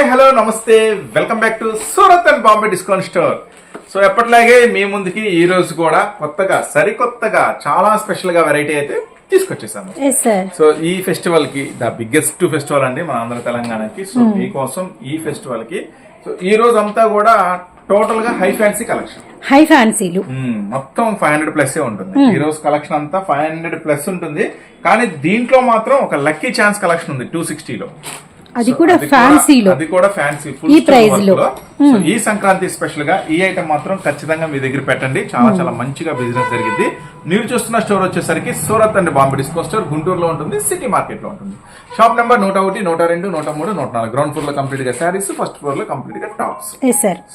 Hi hello నమస్తే. Welcome back to Surat and Bombay discount store. So ఎప్పటిలాగే మీ ముందుకి ఈ రోజు కూడా కొత్తగా సరికొత్తగా చాలా స్పెషల్గా వెరైటీ అయితే తీసుకొచ్చేసాము. సో ఈ ఫెస్టివల్కి ద బిగ్గెస్ట్ ఫెస్టివల్ అండి మన ఆంధ్ర తెలంగాణకి. సో మీకోసం ఈ ఫెస్టివల్కి. సో ఈ రోజు అంతా కూడా టోటల్గా హై ఫ్యాన్సీ కలెక్షన్ హై ఫ్యాన్సీలు మొత్తం ఫైవ్ హండ్రెడ్ ప్లస్ ఉంటుంది. ఈ రోజు కలెక్షన్ అంతా ఫైవ్ హండ్రెడ్ ప్లస్ ఉంటుంది. కానీ దీంట్లో మాత్రం ఒక లక్కీ ఛాన్స్ కలెక్షన్ ఉంది టూ సిక్స్టీలో అది కూడా ఫ్యాన్సీలో అది కూడా ఫ్యాన్సీ ఈ price లో. సో ఈ సంక్రాంతి స్పెషల్గా ఈ ఐటమ్ మాత్రం ఖచ్చితంగా మీ దగ్గర పెట్టండి. చాలా చాలా మంచిగా బిజినెస్ జరిగింది. మీరు చూస్తున్న స్టోర్ వచ్చేసరికి Surat and Bombay disco store గుంటూరులో ఉంటుంది సిటీ మార్కెట్లో ఉంటుంది. షాప్ నెంబర్ నూట ఒకటి నూట రెండు నూట మూడు నూట నాలుగు. గ్రౌండ్ ఫ్లోర్లో కంప్లీట్గా శారీస్ ఫస్ట్ ఫ్లోర్లో కంప్లీట్గా టాప్స్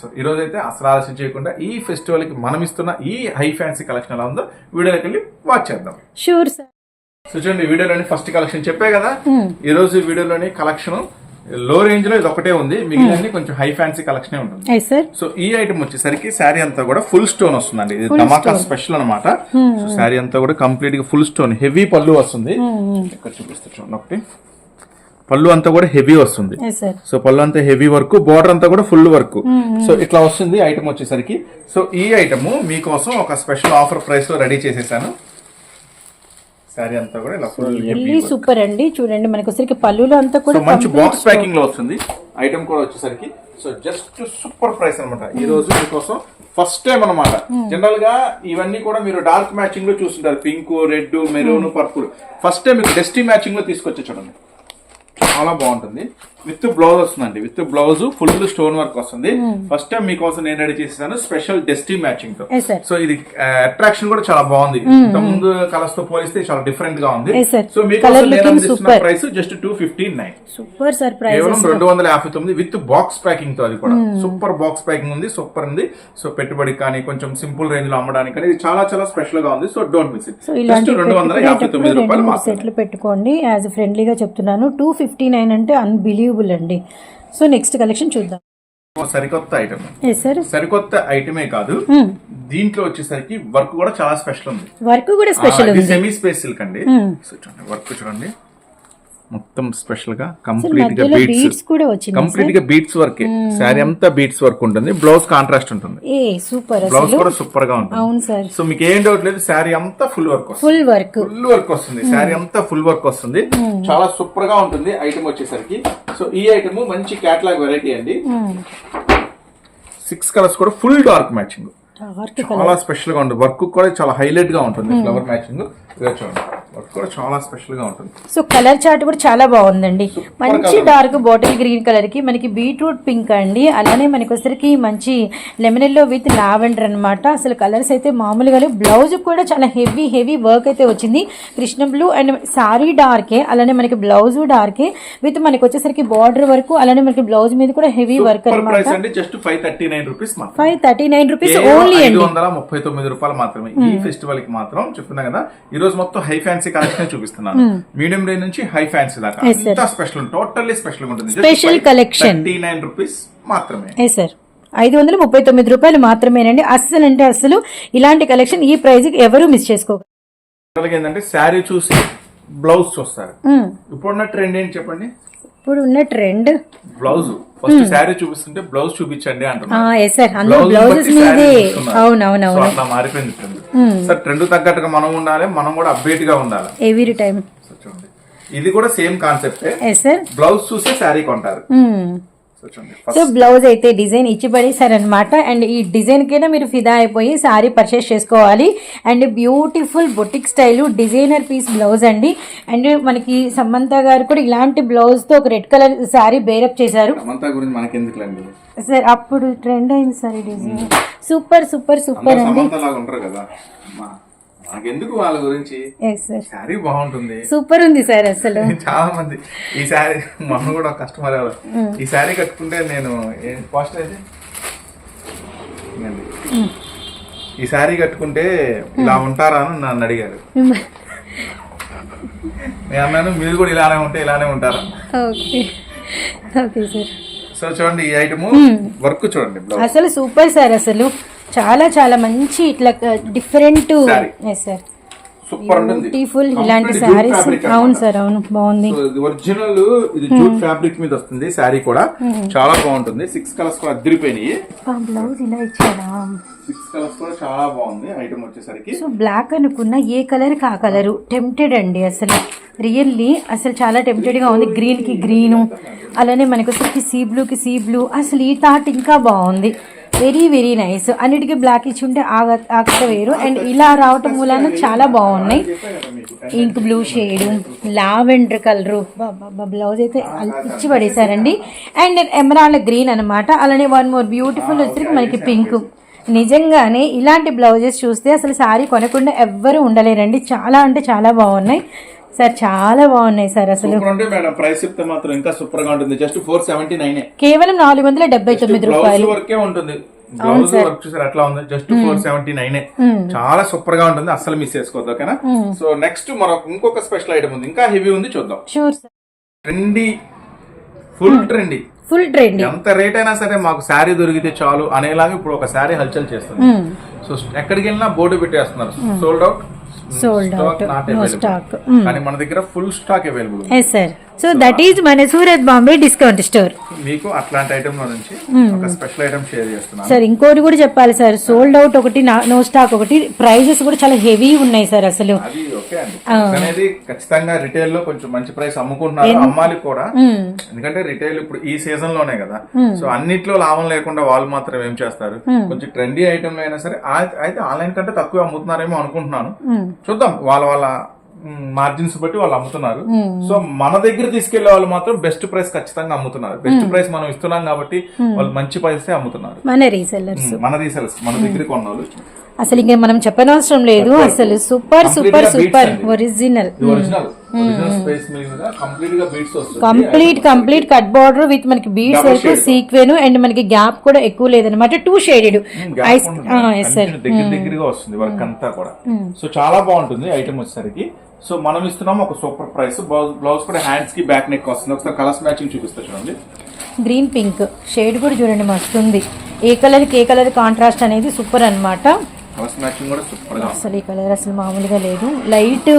సో ఈ రోజు అయితే అసలు ఆలస్యం చేయకుండా ఈ ఫెస్టివల్కి మనం ఇస్తున్న ఈ హై ఫ్యాన్సీ కలెక్షన్ ఎలా ఉందో వీడియోలోకి వెళ్ళి వాచ్ చేద్దాం. షూర్ సార్ సో చూడండి వీడియోలోని ఫస్ట్ కలెక్షన్ చెప్పే కదా? ఈ రోజు వీడియోలోని కలెక్షన్లో రేంజ్లో ఇది ఒకటే ఉంది. మిగిలిన కొంచెం హై ఫ్యాన్సీ కలెక్షన్ ఉంటుంది. సో ఈ ఐటమ్ వచ్చేసరికి శారీ అంతా కూడా ఫుల్ స్టోన్ వస్తుందండి. ఇది ధమాకా స్పెషల్ అనమాట సో శారీ అంతా కూడా కంప్లీట్గా ఫుల్ స్టోన్ హెవీ పళ్ళు వస్తుంది. ఇక్కడ చూపిస్తా చూడండి ఒకటి. పళ్ళు అంతా కూడా హెవీ వస్తుంది. సో పళ్ళు అంతా హెవీ వర్క్ బోర్డర్ అంతా కూడా ఫుల్ వర్క్ సో ఇట్లా వస్తుంది ఐటమ్ వచ్చేసరికి. సో ఈ ఐటమ్ మీకోసం ఒక స్పెషల్ ఆఫర్ ప్రైస్లో రెడీ చేసేసాను. శారీ అంతా కూడా ఇలా ఫుల్ సూపర్ అండి. చూడండి మనకి వచ్చరికి పళ్ళులో అంతా సో కూడా మంచి బాక్స్ ప్యాకింగ్లో వస్తుంది. ఐటమ్ కూడా వచ్చేసరికి. సో జస్ట్ సూపర్ ప్రైస్ అనమాట ఈ రోజు మీకోసం ఫస్ట్ టైం అన్నమాట. జనరల్గా ఇవన్నీ కూడా మీరు డార్క్ మ్యాచింగ్లో చూస్తుంటారు. Pink red maroon purple first time మీకు డస్టీ మ్యాచింగ్లో తీసుకొచ్చే చూడండి. చాలా బాగుంటుంది. విత్ బ్లౌజ్ వస్తుందండి. With blouse full stone work వస్తుంది. ఫస్ట్ టైం మీకోసం నేను రెడీ చేసేసాను స్పెషల్ డస్టీ మ్యాచింగ్తో. సో ఇది అట్రాక్షన్ కూడా చాలా బాగుంది. ఇంత ముందు కలర్స్తో పోలిస్తే చాలా డిఫరెంట్గా ఉంది. సో మీకు Colour నేను looking అందిస్తున్న super. Price just two fifty nine super sir price కేవలం రెండు వందల యాభై తొమ్మిది విత్ బాక్స్ ప్యాకింగ్తో అది కూడా. సూపర్ బాక్స్ ప్యాకింగ్ ఉంది సూపర్ ఉంది. సో పెట్టుబడి కానీ కొంచెం సింపుల్ రేంజ్లో అమ్మడానికి కానీ ఇది చాలా చాలా స్పెషల్గా ఉంది. So don't miss it so just రెండు వందల యాభై తొమ్మిది రూపాయలు సెట్లు పెట్టుకోండి. యాజ్ ఫ్రెండ్లీగా చెప్తున్నాను టూ ఫిఫ్టీ నైన్ అంటే అన్బిలీవబుల్ అండి. సో నెక్స్ట్ కలెక్షన్ చూద్దాం. సరికొత్త ఐటమ్ ఎస్ సార్ సరికొత్త ఐటమే కాదు. దీంట్లో వచ్చేసరికి వర్క్ కూడా చాలా స్పెషల్ ఉంది. వర్క్ కూడా స్పెషల్ ఉంది. సెమీ స్పేస్ సిల్క్ అండి వర్క్ చూడండి. మొత్తం స్పెషల్గా కంప్లీట్గా బీట్స్ కూడా వచ్చింది కంప్లీట్గా బీట్స్ వర్క్ శారీ అంతా బీట్స్ వర్క్ ఉంటుంది. బ్లౌజ్ కాంట్రాస్ట్ ఉంటుంది. ఏ సూపర్ బ్లౌజ్ కూడా సూపర్గా ఉంటుంది. అవును సార్. సో మీకు ఏం డౌట్ లేదు శారీ అంతా ఫుల్ వర్క్ వస్తుంది. ఫుల్ వర్క్ ఫుల్ వర్క్ వస్తుంది. శారీ అంతా ఫుల్ వర్క్ వస్తుంది. చాలా సూపర్గా ఉంటుంది ఐటమ్ వచ్చేసరికి. సో ఈ ఐటమ్ మంచి క్యాటలాగ్ వెరైటీ అండి. సిక్స్ కలర్స్ కూడా ఫుల్ డార్క్ మ్యాచింగ్ చాలా స్పెషల్గా ఉంటుంది. వర్క్ కూడా చాలా హైలైట్గా ఉంటుంది. ఫ్లవర్ మ్యాచింగ్ చూడండి. వర్క్ కూడా చాలా స్పెషల్గా ఉంటుంది. సో కలర్ చార్ట్ కూడా చాలా బాగుందండి. మంచి డార్క్ బాటిల్ గ్రీన్ కలర్కి మనకి బీట్రూట్ పింక్ అండి. అలానే మనకి వచ్చరికి మంచి లెమన్ ఎల్లో విత్ లావెండర్ అన్నమాట. అసలు కలర్స్ అయితే మామూలుగా. బ్లౌజ్ కూడా చాలా హెవీ హెవీ వర్క్ అయితే వచ్చింది. కృష్ణ బ్లూ అండ్ సారీ డార్కే అలానే మనకి బ్లౌజ్ డార్కే విత్ మనకి వచ్చేసరికి బార్డర్ వరకు అలానే మనకి బ్లౌజ్ మీద కూడా హెవీ వర్క్ అనమాట just five thirty nine rupees మాత్రం ఫైవ్ థర్టీ నైన్ రూపీస్ కేవలం ఓన్లీ ఐదు అండి వందల ముప్పై తొమ్మిది రూపాయలు మాత్రమే. ఈ ఫెస్టివల్కి మాత్రం చెప్తున్నా కదా ఈ రోజు మొత్తం హై ఫ్యాన్సీ కలెక్షన్ చూపిస్తున్నాను. మీడియం రేంజ్ నుంచి హై ఫ్యాన్సీ దాకా. అంతా స్పెషల్ టోటల్లీ స్పెషల్ ఉంటుంది. Special collection. Thirty nine rupees మాత్రమే సార్ ఐదు వందల ముప్పై తొమ్మిది రూపాయలు మాత్రమేనండి. అస్సలు అంటే అస్సలు ఇలాంటి కలెక్షన్ ఈ ప్రైజ్కి ఎవరు మిస్ అలాగే ఏంటంటే శారీ చూసి బ్లౌజ్ చూస్తారు. మ్మ్. ఇప్పుడున్న ట్రెండ్ ఏంటి చెప్పండి? ఇప్పుడు ఉన్న ట్రెండ్. బ్లౌజ్. ఫస్ట్ శారీ చూపిస్తుంటే బ్లౌజ్ చూపించండి అంటున్నారు సార్ Blouse బ్లౌజెస్ మీదే. అవునవునవును. అట్లా మారిపోయింది ట్రెండ్. సార్ ట్రెండ్ తగ్గట్టుగా మనం ఉండాలి మనం కూడా అప్డేట్గా ఉండాలి ఎవ్రీ టైం చూడండి. ఇది కూడా సేమ్ కాన్సెప్టే. సార్ బ్లౌజ్ చూసే శారీ కొంటారు. సో బ్లౌజ్ అయితే డిజైన్ ఇచ్చి పడేశారనమాట అండ్ ఈ డిజైన్ కైనా మీరు ఫిదా అయిపోయి సారీ పర్చేస్ చేసుకోవాలి. And beautiful boutique style designer piece blouse అండి. అండ్ మనకి సమంత గారు కూడా ఇలాంటి బ్లౌజ్తో ఒక రెడ్ కలర్ సారీ బేరప్ చేశారు. సార్ అప్పుడు ట్రెండ్ అయింది సార్ ఈ డిజైన్ సూపర్ సూపర్ సూపర్ అండి. మనకెందుకు వాళ్ళ గురించి? సార్ శారీ బాగుంటుంది. సూపర్ ఉంది సార్ అసలు. చాలా మంది ఈ శారీ మొన్న కూడా కస్టమర్ ఎవరు. ఈ శారీ కట్టుకుంటే నేను ఏం కాస్ట్ అయితే ఇదిగోండి. ఈ శారీ కట్టుకుంటే ఇలా ఉంటారా అని నన్ను అడిగారు. నేను అన్నాను మీరు కూడా ఇలానే ఉంటే ఇలానే ఉంటారా? ఓకే ఓకే సార్ సో చూడండి ఈ ఐటమ్ వర్క్ చూడండి అసలు సూపర్ సార్ అసలు. చాలా చాలా మంచి ఇట్లా డిఫరెంట్ సార్ సూపర్ బ్యూటిఫుల్ ఇలాంటి fabric అవును. సార్ అవును బాగుంది. ఒరిజినల్ ఇది జూట్ ఫ్యాబ్రిక్ మీద వస్తుంది శారీ కూడా. చాలా బాగుంటుంది. సిక్స్ కలర్స్ కూడా అదిరిపోయినాయి బ్లౌజ్ ఇలా ఇచ్చాడా? సిక్స్ కలర్స్ కూడా చాలా బాగుంది ఐటమ్ వచ్చేసరికి. సో బ్లాక్ అనుకున్న ఏ కలర్ కా కలరు టెంప్టెడ్ అండి అసలు. రియల్లీ అసలు చాలా టెంప్టెడ్గా ఉంది. గ్రీన్కి గ్రీను అలానే మనకు వచ్చేసరికి సీ బ్లూకి సీ బ్లూ అసలు ఈ థాట్ ఇంకా బాగుంది. Very very nice. అన్నిటికీ బ్లాక్ ఇచ్చి ఉంటే ఆ వేరు. అండ్ ఇలా రావటం మూలాన చాలా బాగున్నాయి. Ink blue shade lavender colour blouse అయితే ఇచ్చి పడేశారండి. అండ్ ఎమరాల్డ్ గ్రీన్ అనమాట అలానే వన్ మోర్ బ్యూటిఫుల్ వచ్చేసరికి మనకి పింక్ నిజంగానే ఇలాంటి బ్లౌజెస్ చూస్తే అసలు శారీ కొనకుండా ఎవ్వరు ఉండలేరండి. చాలా అంటే చాలా బాగున్నాయి. సార్ చాలా బాగున్నాయి సార్ అసలు. సూపర్ అంటే మేడం ప్రైస్ చెప్తే మాత్రం ఇంకా సూపర్గా ఉంటుంది. జస్ట్ ఫోర్ సెవెంటీ నైన్ కేవలం నాలుగు వందల డెబ్బై తొమ్మిది రూపాయలు. వర్కే ఉంటుంది. బ్లౌజ్ వర్క్ చూసారు ఎట్లా ఉంది. జస్ట్ ఫోర్ సెవెంటీ నైన్ చాలా సూపర్గా ఉంటుంది. అస్సలు మిస్ చేసుకోవద్దు ఓకేనా? సో నెక్స్ట్ మరొక ఇంకొక స్పెషల్ ఐటమ్ ఉంది. ఇంకా హెవీ ఉంది చూద్దాం. Sure sir trendy full trendy full trend ఎంత రేట్ అయినా సరే మాకు శారీ దొరికితే చాలు అనేలాగా ఇప్పుడు ఒక శారీ హల్చల్ చేస్తుంది. సో ఎక్కడికి వెళ్ళినా బోర్డు పెట్టేస్తున్నారు. Sold out Out. No stock. కానీ మన దగ్గర full stock available yes sir so that is మన సూరత్ బాంబే డిస్కౌంట్ స్టోర్ మీకు అట్లాంటి ఐటమ్లో నుంచి ఒక స్పెషల్ ఐటమ్ షేర్ చేస్తున్నాను. సార్ ఇంకోటి కూడా చెప్పాలి సార్ సోల్డ్ అవుట్ ఒకటి నో స్టాక్ ఒకటి. ప్రైజెస్ కూడా చాలా హెవీ ఉన్నాయి సార్ అసలు. ఓకే అండి. అనేది ఖచ్చితంగా రిటైల్లో కొంచెం మంచి ప్రైస్ అమ్ముకుంటున్నారు. అమ్మాలి కూడా. ఎందుకంటే రిటైల్ ఇప్పుడు ఈ సీజన్లోనే కదా సో అన్నిట్లో లాభం లేకుండా వాళ్ళు మాత్రం ఏం చేస్తారు? కొంచెం ట్రెండీ ఐటమ్ అయినా సరే అయితే ఆన్లైన్ కంటే తక్కువ అమ్ముతున్నారేమో అనుకుంటున్నాను. చూద్దాం. వాళ్ళ వాళ్ళ మార్జిన్స్ బట్టి వాళ్ళు అమ్ముతున్నారు. సో మన దగ్గర తీసుకెళ్ళే వాళ్ళు మాత్రం బెస్ట్ ప్రైస్ ఖచ్చితంగా అమ్ముతున్నారు. బెస్ట్ ప్రైస్ మనం ఇస్తున్నాం కాబట్టి వాళ్ళు మంచి ప్రైస్ అమ్ముతున్నారు. మన రీసెల్లర్స్ మన రీసెల్స్ మన దగ్గర కొన్న వాళ్ళు అసలు ఇంకా మనం చెప్పనవసరం లేదు. అసలు super super super original complete complete cut border with మనకి బీడ్స్ shade. సీక్వెన్ అండ్ మనకి గ్యాప్ కూడా ఎక్కువ లేదనమాట టూ షేడెడ్ ఐస్ సార్ దగ్గరగా వస్తుంది వర్క్ అంతా కూడా. సో చాలా బాగుంటుంది ఐటమ్ వచ్చేసరికి. సో మనం ఇస్తున్నాం ఒక సూపర్ ప్రైస్ బ్లౌజ్ కూడా హ్యాండ్స్కి బ్యాక్ నెక్ వస్తుంది. ఒకసారి కలర్స్ మ్యాచింగ్ చూపిస్తా చూడండి. గ్రీన్ పింక్ షేడ్ కూడా చూడండి మస్తుంది. ఏ కలర్కి ఏ కలర్ కాంట్రాస్ట్ అనేది సూపర్ అన్నమాట. కలర్స్ మ్యాచింగ్ కూడా సూపర్గా ఉంది. అసలు ఈ కలర్ అసలు మామూలుగా లేదు. లైట్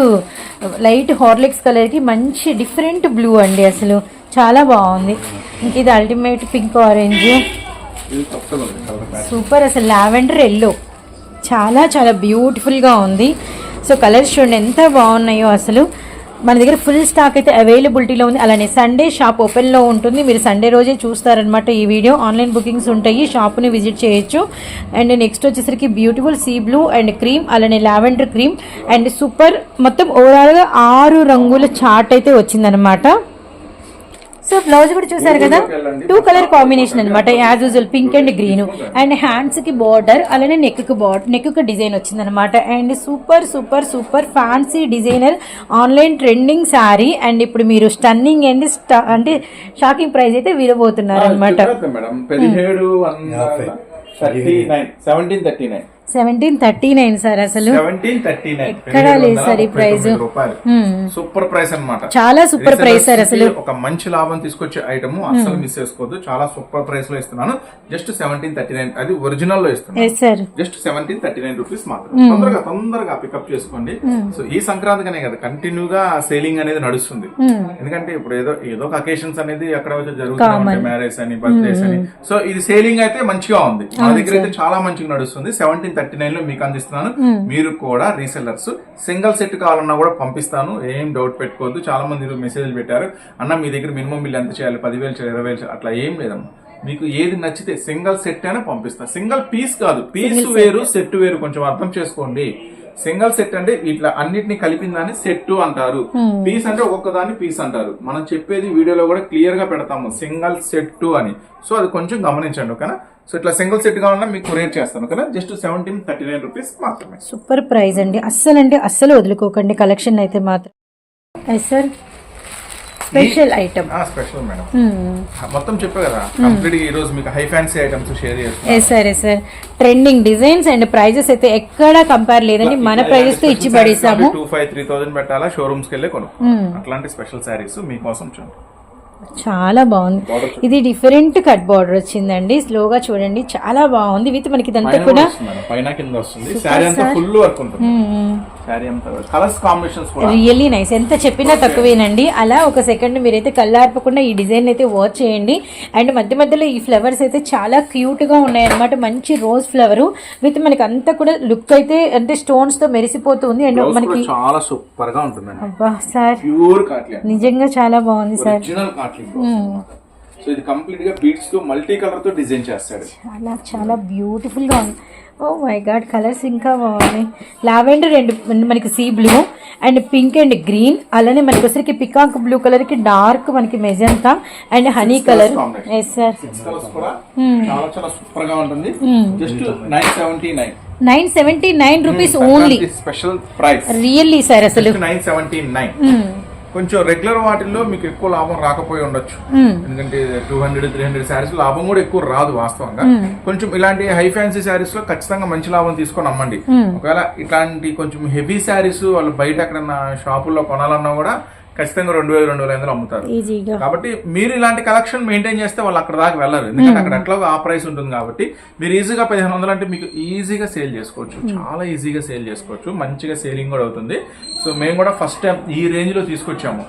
లైట్ హార్లిక్స్ కలర్కి మంచి డిఫరెంట్ బ్లూ అండి అసలు. చాలా బాగుంది. ఇంక ఇది అల్టిమేట్ పింక్ ఆరెంజ్. సూపర్ అసలు. Lavender yellow. చాలా చాలా బ్యూటిఫుల్గా ఉంది. సో కలర్స్ చూడండి ఎంత బాగున్నాయో అసలు. మన దగ్గర ఫుల్ స్టాక్ అయితే అవైలబిలిటీలో ఉంది. అలానే సండే షాప్ ఓపెన్లో ఉంటుంది. మీరు సండే రోజే చూస్తారనమాట ఈ వీడియో ఆన్లైన్ బుకింగ్స్ ఉంటాయి. షాప్ని విజిట్ చేయొచ్చు. అండ్ నెక్స్ట్ వచ్చేసరికి beautiful sea blue and cream అలానే లావెండర్ క్రీమ్ అండ్ సూపర్ మొత్తం ఓవరాల్గా ఆరు రంగుల చాట్ అయితే వచ్చిందనమాట సో బ్లౌజ్ కూడా చూసారు కదా? టూ కలర్ కాంబినేషన్ అనమాట as usual pink and green and హ్యాండ్స్కి బార్డర్ అలానే నెక్కి బార్డర్ నెక్కి డిజైన్ వచ్చింది అనమాట and super super super fancy designer online trending sari and ఇప్పుడు మీరు స్టన్నింగ్ అండ్ అంటే షాకింగ్ ప్రైస్ అయితే విరబోతున్నారు అనమాట seventeen thirty nine seventeen thirty nine sir అసలు. సెవెంటీన్ థర్టీ నైన్ ఎక్కడా లేదు సార్ ఈ ప్రైస్ సూపర్ ప్రైస్ అన్నమాట. చాలా సూపర్ ప్రైస్ సార్ అసలు. ఒక మంచి లాభం తీసుకొచ్చే ఐటమ్. అస్సలు మిస్ చేసుకోవద్దు. చాలా సూపర్ ప్రైస్లో ఇస్తున్నాను. జస్ట్ సెవెంటీన్ థర్టీ నైన్ అది ఒరిజినల్లో ఇస్తున్నాను. Just seventeen thirty nine rupees మాత్రం తొందరగా తొందరగా పికప్ చేసుకోండి. సో ఈ సంక్రాంతికనే కదా కంటిన్యూగా సేలింగ్ అనేది నడుస్తుంది. ఎందుకంటే ఇప్పుడు ఏదో ఏదో ఒక అకేషన్స్ అనేది అక్కడ వచ్చి జరుగుతుంది మ్యారేజ్ అని బర్త్డేస్ అని. సో ఇది సేలింగ్ అయితే మంచిగా ఉంది. మన దగ్గర అయితే చాలా మంచిగా నడుస్తుంది. సెవెంటీన్ థర్టీ నైన్లో మీకు అందిస్తున్నాను. మీరు కూడా రీసెల్లర్స్. సింగిల్ సెట్ కావాలన్నా కూడా పంపిస్తాను. ఏం డౌట్ పెట్టుకోవద్దు. చాలా మంది మెసేజ్ పెట్టారు. అన్న మీ దగ్గర మినిమం బిల్ ఎంత చేయాలి? పదివేలు చేయాలి? ఇరవై వేలు అట్లా ఏం లేదమ్మా. మీకు ఏది నచ్చితే సింగిల్ సెట్ అయినా పంపిస్తా. సింగిల్ పీస్ కాదు. పీస్ వేరు సెట్ వేరు కొంచెం అర్థం చేసుకోండి. సింగిల్ సెట్ అంటే ఇట్లా అన్నిటిని కలిపిన దాన్ని సెట్ అంటారు. పీస్ అంటే ఒక్కొక్క దాన్ని పీస్ అంటారు. మనం చెప్పేది వీడియోలో కూడా క్లియర్గా పెడతాము సింగిల్ సెట్ అని. సో అది కొంచెం గమనించండి ఓకేనా? సో ఇట్లా సింగిల్ సెట్ కావాలన్నా మీకు కొరియర్ చేస్తాను ఓకేనా? Just seventeen thirty nine rupees మాత్రమే. సూపర్ ప్రైస్ అండి. అస్సలు అంటే అస్సలు వదులుకోకండి. కలెక్షన్ అయితే మాత్రం. Yes sir special item special madam. మొత్తం చెప్పా కదా కంప్లీట్ ఈ రోజు మీకు హై ఫ్యాన్సీ ఐటమ్స్ షేర్ చేస్తాను yes sir yes sir trending designs and prices అయితే ఎక్కడా కంపేర్ లేదండి. మన ప్రైజెస్తో ఇచ్చి పడేసాము టూ ఫైవ్ త్రీ థౌసండ్ పెట్టాలా షోరూమ్స్కి వెళ్ళి కొను అట్లాంటి స్పెషల్ శారీస్ మీకోసం చూడండి చాలా బాగుంది. ఇది డిఫరెంట్ కట్ బార్డర్ వచ్చిందండి. స్లోగా చూడండి. చాలా బాగుంది. విత్ మనకి ఇదంతా కూడా. పైన కింద వస్తుంది. శారీ అంతా ఫుల్ వర్క్ ఉంటుంది. శారీ అంతా కలర్స్ కాంబినేషన్స్ కూడా. రియల్లీ నైస్ ఎంత చెప్పినా తక్కువేనండి. అలా ఒక సెకండ్ మీరైతే కళ్ళార్పకుండా ఈ డిజైన్ అయితే వాచ్ చేయండి. అండ్ మధ్య మధ్యలో ఈ ఫ్లవర్స్ అయితే చాలా క్యూట్గా ఉన్నాయి అనమాట మంచి రోజ్ ఫ్లవర్ విత్ మనకి అంతా కూడా లుక్ అయితే అంటే స్టోన్స్తో మెరిసిపోతుంది అండ్ మనకి చాలా సూపర్గా అబ్బా సార్ ప్యూర్ నిజంగా చాలా బాగుంది సార్ సో ఇది కంప్లీట్గా బీడ్స్తో మల్టీ కలర్తో డిజైన్ చేస్తాడు. చాలా చాలా బ్యూటిఫుల్గా ఉంది. ఓ మై గాడ్ కలర్స్ ఇంకా బాగున్నాయి. లావెండర్ రెండు మనకి sea blue and pink and green అలానే మనకి వచ్చరికి పికాక్ బ్లూ కలర్కి డార్క్ మనకి magenta and honey colour. Yes sir సూపర్గా ఉంటుంది. Just nine seventy nine nine seventy nine rupees only special price really sir అసలు. Nine seventy nine. కొంచెం regular వాటిల్లో మీకు ఎక్కువ లాభం రాకపోయి ఉండొచ్చు. ఎందుకంటే two hundred three hundred saris లాభం కూడా ఎక్కువ రాదు వాస్తవంగా. కొంచెం ఇలాంటి హై ఫ్యాన్సీ శారీస్లో ఖచ్చితంగా మంచి లాభం తీసుకొని అమ్మండి. ఒకవేళ ఇట్లాంటి కొంచెం హెవీ శారీస్ వాళ్ళు బయట ఎక్కడన్నా షాపుల్లో కొనాలన్నా కూడా ఖచ్చితంగా రెండు వేలు రెండు వేల ఐదు అమ్ముతారు ఈజీగా కాబట్టి మీరు ఇలాంటి కలెక్షన్ మెయింటైన్ చేస్తే వాళ్ళు అక్కడ దాకా వెళ్ళరు. ఎందుకంటే అక్కడ ఎట్లా ఆ ప్రైస్ ఉంటుంది కాబట్టి మీరు ఈజీగా పదిహేను వందలు అంటే మీకు ఈజీగా సేల్ చేసుకోవచ్చు. చాలా ఈజీగా సేల్ చేసుకోవచ్చు. మంచిగా సేలింగ్ కూడా అవుతుంది. సో మేము కూడా ఫస్ట్ టైం ఈ రేంజ్లో తీసుకొచ్చాము.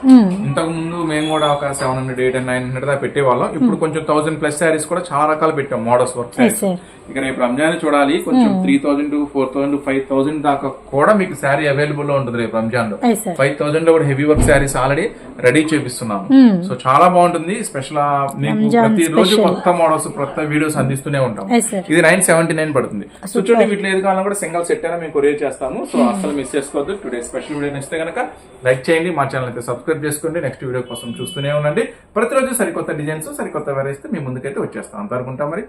ఇంతకు ముందు మేము కూడా ఒక seven hundred eight nine hundred దాకా పెట్టేవాళ్ళం. ఇప్పుడు కొంచెం థౌసండ్ ప్లస్ శారీస్ కూడా చాలా రకాలు పెట్టాం మోడల్స్ వర్క్ శారీస్ sir. ఇక రేపు రంజాన్ చూడాలి. కొంచెం three thousand to four thousand five thousand దాకా కూడా మీకు శారీ అవైలబుల్లో ఉంటుంది రేపు రంజాన్లో ఫైవ్ థౌసండ్లో కూడా heavy work saris already ready చేపిస్తున్నాము. So చాలా బాగుంటుంది. స్పెషల్ మీకు ప్రతి రోజు కొత్త మోడల్స్ కొత్త వీడియోస్ అందిస్తూనే ఉంటాం ఇది నైన్ సెవెంటీ నైన్ పడుతుంది సో చూడండి వీటిలో ఏది కావాలన్నా కూడా సింగల్ సెట్ అయినా మేము కొరియర్ చేస్తాము. సో అసలు మిస్ చేసుకోవద్దు. టుడే స్పెషల్ వీడియో నచ్చితే కనుక లైక్ చేయండి. మా ఛానల్ అయితే సబ్స్క్రైబ్ చేసుకోండి. నెక్స్ట్ వీడియో కోసం చూస్తూనే ఉండండి. ప్రతిరోజు సరికొత్త డిజైన్స్ సరికొత్త వెరైటీస్ మీ ముందుకైతే వచ్చేస్తాం. ఉంటాం మరి.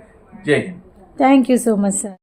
Jai Hind. Thank you so much sir